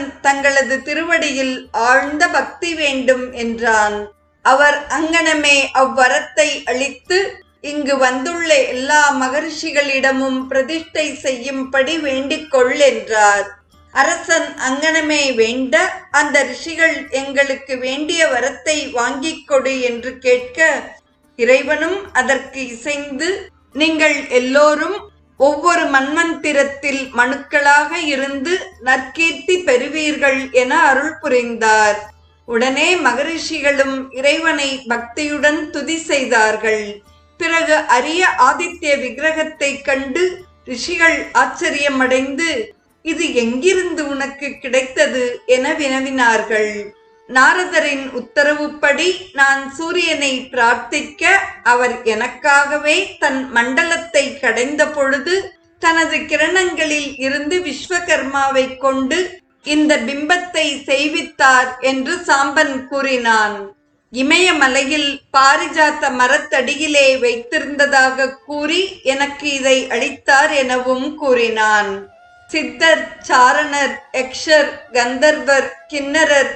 அரசன் தங்களது திருவடியில் ஆழ்ந்த பக்தி வேண்டும் என்றான். அவர் அங்கனமே அவ்வரத்தை அளித்து இங்கு வந்துள்ள எல்லா மகரிஷிகளிடமும் பிரதிஷ்டை செய்யும்படி வேண்டிக் கொள் என்றார். அரசன் அங்கனமே வேண்ட அந்த ரிஷிகள் எங்களுக்கு வேண்டிய வரத்தை வாங்கிக் கொடு என்று கேட்க இறைவனும் அதற்கு இசைந்து நீங்கள் எல்லோரும் ஒவ்வொரு மன்மந்திரத்தில் மனுக்களாக இருந்து நற்கீர்த்தி பெறுவீர்கள் என அருள் புரிந்தார். உடனே மகரிஷிகளும் இறைவனை பக்தியுடன் துதி செய்தார்கள். பிறகு அரிய ஆதித்ய விக்கிரகத்தை கண்டு ரிஷிகள் ஆச்சரியமடைந்து இது எங்கிருந்து உனக்கு கிடைத்தது? என வினவினார்கள். நாரதரின் உத்தரவுப்படி நான் சூரியனை பிரார்த்திக்க அவர் எனக்காகவே தன் மண்டலத்தை கடைந்த பொழுது தனது கிரணங்களில் இருந்து விஸ்வகர்மாவை கொண்டு இந்த பிம்பத்தை செய்வித்தார் என்று சாம்பன் கூறினான். இமயமலையில் பாரிஜாத்த மரத்தடியிலே வைத்திருந்ததாக கூறி எனக்கு இதை அளித்தார் எனவும் கூறினான். சித்தர் சாரணர் யக்ஷர் கந்தர்வர் கிண்ணரர்